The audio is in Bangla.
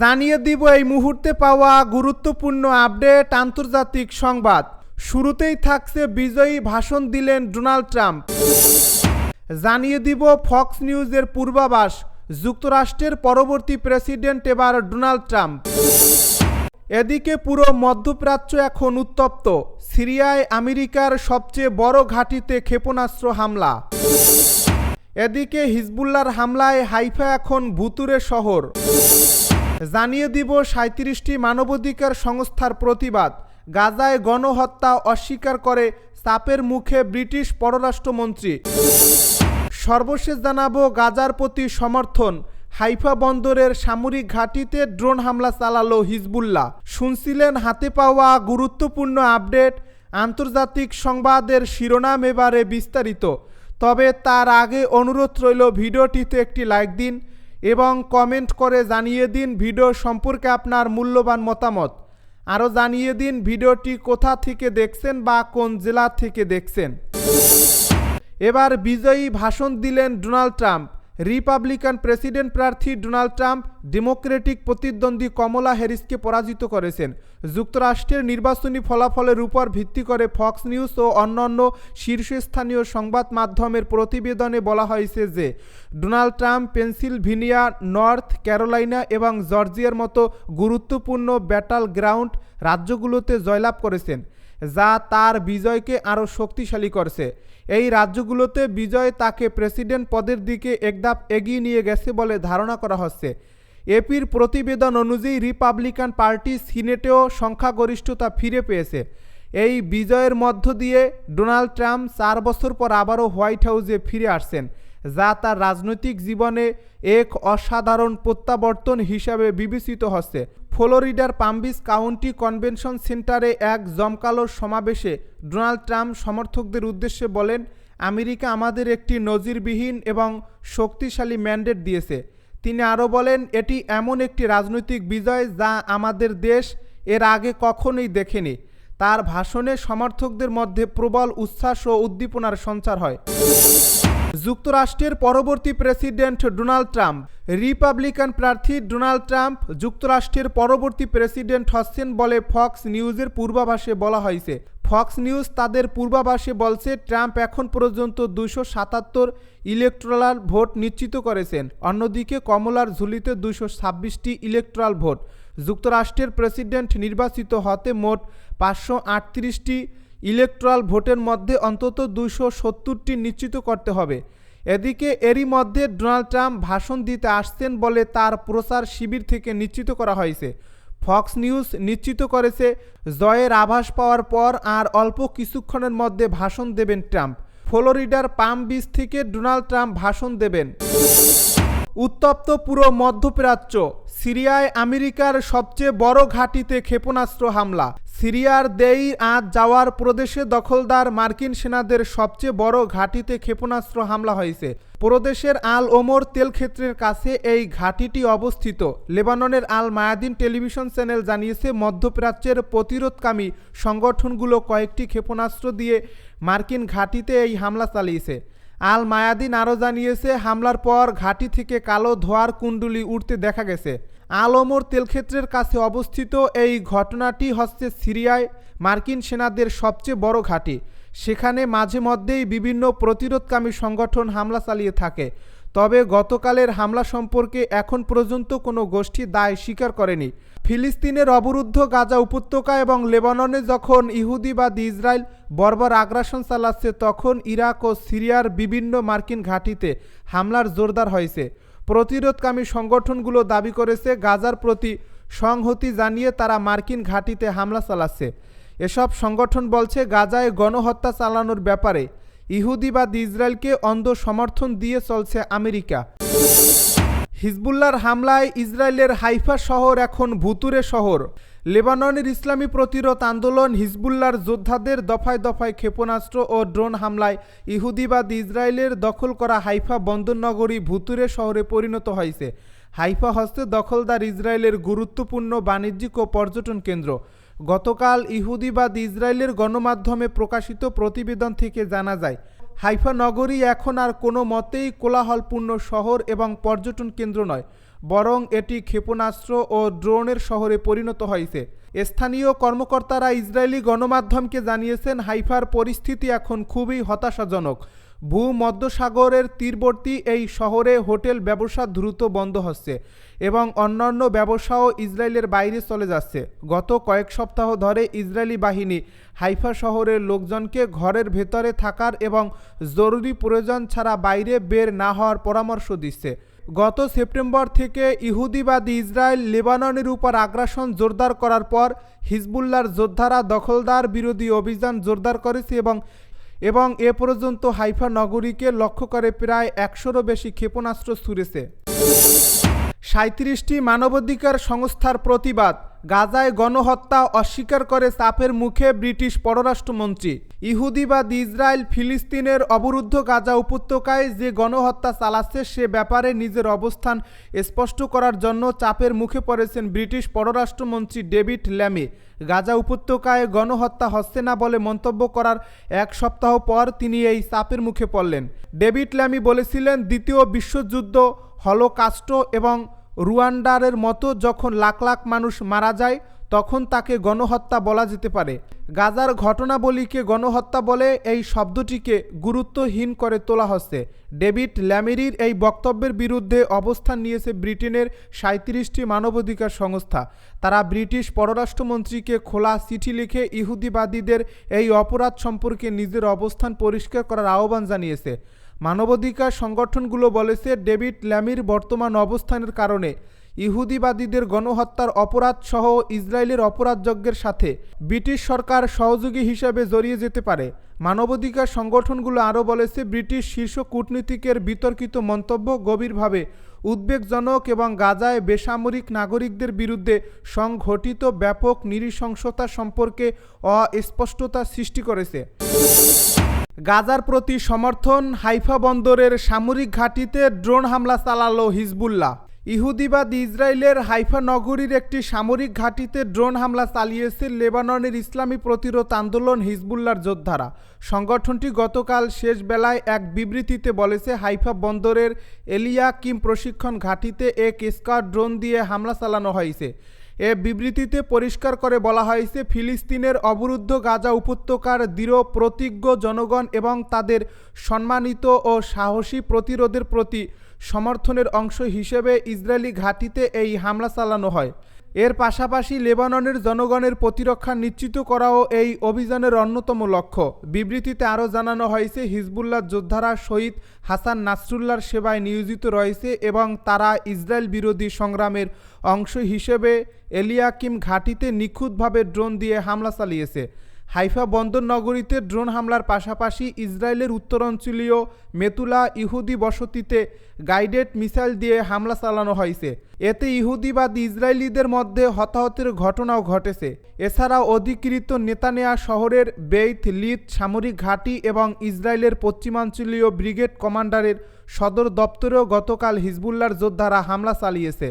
জানিয়ে দিব এই মুহূর্তে পাওয়া গুরুত্বপূর্ণ আপডেট আন্তর্জাতিক সংবাদ। শুরুতেই থাকছে বিজয়ী ভাষণ দিলেন ডোনাল্ড ট্রাম্প। জানিয়ে দিব ফক্স নিউজের পূর্বাভাস, যুক্তরাষ্ট্রের পরবর্তী প্রেসিডেন্ট এবার ডোনাল্ড ট্রাম্প। এদিকে পুরো মধ্যপ্রাচ্য এখন উত্তপ্ত, সিরিয়ায় আমেরিকার সবচেয়ে বড় ঘাঁটিতে ক্ষেপণাস্ত্র হামলা। এদিকে হিজবুল্লার হামলায় হাইফা এখন ভুতুরে শহর। জানিয়ে দিব সাঁত্রিশটি মানবাধিকার সংস্থার প্রতিবাদ। গাজায় গণহত্যা অস্বীকার করে চাপের মুখে ব্রিটিশ পররাষ্ট্রমন্ত্রী। সর্বশেষ জানাব গাজার প্রতি সমর্থন। হাইফা বন্দরের সামরিক ঘাঁটিতে ড্রোন হামলা চালালো হিজবুল্লাহ। শুনছিলেন হাতে পাওয়া গুরুত্বপূর্ণ আপডেট, আন্তর্জাতিক সংবাদের শিরোনাম এবারে বিস্তারিত। তবে তার আগে অনুরোধ রইল ভিডিওটিতে একটি লাইক দিন এবং কমেন্ট করে জানিয়ে দিন ভিডিও সম্পর্কে আপনার মূল্যবান মতামত। আরও জানিয়ে দিন ভিডিওটি কোথা থেকে দেখছেন বা কোন জেলা থেকে দেখছেন। এবার বিজয়ী ভাষণ দিলেন ডোনাল্ড ট্রাম্প। রিপাবলিকান প্রেসিডেন্ট প্রার্থী ডোনাল্ড ট্রাম্প ডেমোক্রেটিক প্রতিদ্বন্দ্বী কমলা হ্যারিসকে পরাজিত করেছেন। যুক্তরাষ্ট্রের নির্বাচনী ফলাফলের উপর ভিত্তি করে ফক্স নিউজ ও অন্যান্য শীর্ষস্থানীয় সংবাদ মাধ্যমের প্রতিবেদনে বলা হয়েছে যে Donald Trump Pennsylvania North Carolina এবং জর্জিয়ার মতো গুরুত্বপূর্ণ ব্যাটাল গ্রাউন্ড রাজ্যগুলোতে জয়লাভ করেছেন। যা তার বিজয়কে আরও শক্তিশালী করছে। এই রাজ্যগুলোতে বিজয় তাকে প্রেসিডেন্ট পদের দিকে একধাপ এগিয়ে নিয়ে গেছে বলে ধারণা করা হচ্ছে। এপির প্রতিবেদন অনুযায়ী রিপাবলিকান পার্টি সিনেটেও সংখ্যাগরিষ্ঠতা ফিরে পেয়েছে। এই বিজয়ের মধ্য দিয়ে ডোনাল্ড ট্রাম্প চার বছর পর আবারও হোয়াইট হাউসে ফিরে আসছেন। যা তার রাজনৈতিক জীবনে এক অসাধারণ প্রত্যাবর্তন হিসাবে বিবেচিত হচ্ছে। ফ্লোরিডার পাম্বিস কাউন্টি কনভেনশন সেন্টারে এক জমকালো সমাবেশে ডোনাল্ড ট্রাম্প সমর্থকদের উদ্দেশ্যে বলেন, আমেরিকা আমাদের একটি নজিরবিহীন এবং শক্তিশালী ম্যান্ডেট দিয়েছে। তিনি আরও বলেন, এটি এমন একটি রাজনৈতিক বিজয় যা আমাদের দেশ এর আগে কখনোই দেখেনি। তার ভাষণে সমর্থকদের মধ্যে প্রবল উচ্ছ্বাস ও উদ্দীপনার সঞ্চার হয়। যুক্তরাষ্ট্রের পরবর্তী প্রেসিডেন্ট ডোনাল্ড ট্রাম্প। রিপাবলিকান প্রার্থী ডোনাল্ড ট্রাম্প যুক্তরাষ্ট্রের পরবর্তী প্রেসিডেন্ট হচ্ছেন বলে ফক্স নিউজের পূর্বাভাসে বলা হয়েছে। ফক্স নিউজ তাদের পূর্বাভাসে বলছে, ট্রাম্প এখন পর্যন্ত দুশো সাতাত্তর ইলেকট্রাল ভোট নিশ্চিত করেছেন। অন্যদিকে কমলার ঝুলিতে দুশো ছাব্বিশটি ইলেকট্রাল ভোট। যুক্তরাষ্ট্রের প্রেসিডেন্ট নির্বাচিত হতে মোট পাঁচশো আটত্রিশটি ইলেকট্রাল ভোটের মধ্যে অন্তত দুশো সত্তরটি নিশ্চিত করতে হবে। এদিকে এরই মধ্যে ডোনাল্ড ট্রাম্প ভাষণ দিতে আসছেন বলে তার প্রচার শিবির থেকে নিশ্চিত করা হয়েছে। ফক্স নিউজ নিশ্চিত করেছে, জয়ের আভাস পাওয়ার পর আর অল্প কিছুক্ষণের মধ্যে ভাষণ দেবেন ট্রাম্প। ফ্লোরিডার পাম বিচ থেকে ডোনাল্ড ট্রাম্প ভাষণ দেবেন। উত্তপ্ত পুরো মধ্যপ্রাচ্য, সিরিয়ায় আমেরিকার সবচেয়ে বড় ঘাঁটিতে ক্ষেপণাস্ত্র হামলা। সিরিয়ার দেই আজ যাওয়ার প্রদেশে দখলদার মার্কিন সেনাদের সবচেয়ে বড় ঘাঁটিতে ক্ষেপণাস্ত্র হামলা হয়েছে। প্রদেশের আল ওমর তেলক্ষেত্রের কাছে এই ঘাঁটিটি অবস্থিত। লেবাননের আল মায়াদিন টেলিভিশন চ্যানেল জানিয়েছে, মধ্যপ্রাচ্যের প্রতিরোধকামী সংগঠনগুলো কয়েকটি ক্ষেপণাস্ত্র দিয়ে মার্কিন ঘাঁটিতে এই হামলা চালিয়েছে। আল মায়াদিন আরও জানিয়েছে, হামলার পর ঘাটি থেকে কালো ধোয়ার কুণ্ডুলি উঠতে দেখা গেছে। আলমোর তেলক্ষেত্রের কাছে অবস্থিত এই ঘটনাটি হচ্ছে সিরিয়ায় মার্কিন সেনাদের সবচেয়ে বড় ঘাঁটি। সেখানে মাঝে মধ্যেই বিভিন্ন প্রতিরোধকামী সংগঠন হামলা চালিয়ে থাকে। তবে গতকালের হামলা সম্পর্কে এখন পর্যন্ত কোনো গোষ্ঠী দায় স্বীকার করেনি। ফিলিস্তিনের অবরুদ্ধ গাজা উপত্যকা এবং লেবাননে যখন ইহুদিবাদ ইসরায়েল বর্বর আগ্রাসন চালাচ্ছে, তখন ইরাক ও সিরিয়ার বিভিন্ন মার্কিন ঘাঁটিতে হামলার জোরদার হয়েছে। প্রতিরোধকামী সংগঠনগুলো দাবি করেছে, গাজার প্রতি সংহতি জানিয়ে তারা মার্কিন ঘাঁটিতে হামলা চালাচ্ছে। এসব সংগঠন বলছে, গাজায় গণহত্যা চালানোর ব্যাপারে ইহুদিবাদ ইসরায়েলকে অন্ধ সমর্থন দিয়ে চলছে আমেরিকা। হিজবুল্লার হামলায় ইসরায়েলের হাইফা শহর এখন ভুতুরে শহর। লেবাননের ইসলামী প্রতিরোধ আন্দোলন হিজবুল্লার যোদ্ধাদের দফায় দফায় ক্ষেপণাস্ত্র ও ড্রোন হামলায় ইহুদিবাদ ইসরায়েলের দখল করা হাইফা বন্দরনগরী ভুতুরে শহরে পরিণত হয়েছে। হাইফা হস্তে দখলদার ইসরায়েলের গুরুত্বপূর্ণ বাণিজ্যিক ও পর্যটন কেন্দ্র। গতকাল ইহুদিবাদ ইসরায়েলের গণমাধ্যমে প্রকাশিত প্রতিবেদন থেকে জানা যায়, হাইফা নগরী এখন আর কোনো মতেই কোলাহলপূর্ণ শহর এবং পর্যটন কেন্দ্র নয়, বরং এটি ক্ষেপণাস্ত্র ও ড্রোনের শহরে পরিণত হয়েছে। স্থানীয় কর্মকর্তারা ইসরায়েলি গণমাধ্যমকে জানিয়েছেন, হাইফার পরিস্থিতি এখন খুবই হতাশাজনক। ভূমধ্যসাগরের তীরবর্তী এই শহরে হোটেল ব্যবসা দ্রুত বন্ধ হচ্ছে এবং অন্যান্য ব্যবসাও ইসরায়েলের বাইরে চলে যাচ্ছে। গত কয়েক সপ্তাহ ধরে ইসরায়েলি বাহিনী হাইফা শহরের লোকজনকে ঘরের ভেতরে থাকার এবং জরুরি প্রয়োজন ছাড়া বাইরে বের না হওয়ার পরামর্শ দিচ্ছে। গত সেপ্টেম্বর থেকে ইহুদিবাদী ইসরায়েল লেবাননের উপর আগ্রাসন জোরদার করার পর হিজবুল্লার যোদ্ধারা দখলদার বিরোধী অভিযান জোরদার করেছে এবং এবং এ পর্যন্ত হাইফা নগরীকে লক্ষ্য করে প্রায় একশোরও বেশি ক্ষেপণাস্ত্র ছুড়েছে। সাঁত্রিশটি মানবাধিকার সংস্থার প্রতিবাদ। গাজায় গণহত্যা অস্বীকার করে চাপের মুখে ব্রিটিশ পররাষ্ট্রমন্ত্রী। ইহুদিবাদ ইসরায়েল ফিলিস্তিনের অবরুদ্ধ গাজা উপত্যকায় যে গণহত্যা চালাচ্ছে, সে ব্যাপারে নিজের অবস্থান স্পষ্ট করার জন্য চাপের মুখে পড়েছেন ব্রিটিশ পররাষ্ট্রমন্ত্রী ডেভিড ল্যামে। গাজা উপত্যকায় গণহত্যা হচ্ছে না বলে মন্তব্য করার এক সপ্তাহ পর তিনি এই চাপের মুখে পড়লেন। ডেভিড ল্যামি বলেছিলেন, দ্বিতীয় বিশ্বযুদ্ধ, হলোকাস্ট এবং রুয়ান্ডারের মতো যখন লাখ লাখ মানুষ মারা যায়, তখন তাকে গণহত্যা বলা যেতে পারে। গাজার ঘটনাবলীকে গণহত্যা বলে এই শব্দটিকে গুরুত্বহীন করে তোলা হচ্ছে। ডেভিড ল্যামেরির এই বক্তব্যের বিরুদ্ধে অবস্থান নিয়েছে ব্রিটেনের সাঁত্রিশটি মানবাধিকার সংস্থা। তারা ব্রিটিশ পররাষ্ট্রমন্ত্রীকে খোলা চিঠি লিখে ইহুদিবাদীদের এই অপরাধ সম্পর্কে নিজের অবস্থান পরিষ্কার করার আহ্বান জানিয়েছে। মানবাধিকার সংগঠনগুলো বলেছে, ডেভিড ল্যামির বর্তমান অবস্থানের কারণে ইহুদিবাদীদের গণহত্যার অপরাধ সহ ইসরায়েলের অপরাধযজ্ঞের সাথে ব্রিটিশ সরকার সহযোগী হিসেবে জড়িয়ে যেতে পারে। মানবাধিকার সংগঠনগুলো আরও বলেছে, ব্রিটিশ শীর্ষ কূটনীতিকের বিতর্কিত মন্তব্য গভীরভাবে উদ্বেগজনক এবং গাজায় বেসামরিক নাগরিকদের বিরুদ্ধে সংঘটিত ব্যাপক নৃশংসতা সম্পর্কে অস্পষ্টতা সৃষ্টি করেছে। গাজার প্রতি সমর্থন হাইফা বন্দরের সামরিক ঘাঁটিতে ড্রোন হামলা চালালো হিজবুল্লাহ। ইহুদিবাদ ইসরায়েলের হাইফা নগরীর একটি সামরিক ঘাঁটিতে ড্রোন হামলা চালিয়েছে লেবাননের ইসলামী প্রতিরোধ আন্দোলন হিজবুল্লার যোদ্ধারা। সংগঠনটি গতকাল শেষ বেলায় এক বিবৃতিতে বলেছে, হাইফা বন্দরের এলিয়া কিম প্রশিক্ষণ ঘাঁটিতে এক স্কার ড্রোন দিয়ে হামলা চালানো হয়েছে। এ বিবৃতিতে পরিষ্কার করে বলা হয়েছে, ফিলিস্তিনের অবরুদ্ধ গাজা উপত্যকার দৃঢ় প্রতিজ্ঞ জনগণ এবং তাদের সম্মানিত ও সাহসী প্রতিরোধের প্রতি সমর্থনের অংশ হিসেবে ইসরায়েলি ঘাঁটিতে এই হামলা চালানো হয়। এর পাশাপাশি লেবাননের জনগণের প্রতিরক্ষা নিশ্চিত করাও এই অভিযানের অন্যতম লক্ষ্য। বিবৃতিতে আরও জানানো হয়েছে, হিজবুল্লাহ যোদ্ধারা শহীদ হাসান নাসরুল্লাহর সেবায় নিয়োজিত রয়েছে এবং তারা ইসরায়েল বিরোধী সংগ্রামের অংশ হিসেবে এলিয়াকিম ঘাঁটিতে নিখুঁতভাবে ড্রোন দিয়ে হামলা চালিয়েছে। হাইফা বন্দর নগরীতে ড্রোন হামলার পাশাপাশি ইসরায়েলের উত্তরাঞ্চলীয় মেতুলা ইহুদি বসতিতে গাইডেড মিসাইল দিয়ে হামলা চালানো হয়েছে। এতে ইহুদিবাদ ইসরায়েলিদের মধ্যে হতাহতের ঘটনাও ঘটেছে। এছাড়া অধিকৃত নেতানেয়া শহরের বেইথ লিথ সামরিক ঘাঁটি এবং ইসরায়েলের পশ্চিমাঞ্চলীয় ব্রিগেড কমান্ডারের সদর দপ্তরেও গতকাল হিজবুল্লার যোদ্ধারা হামলা চালিয়েছে।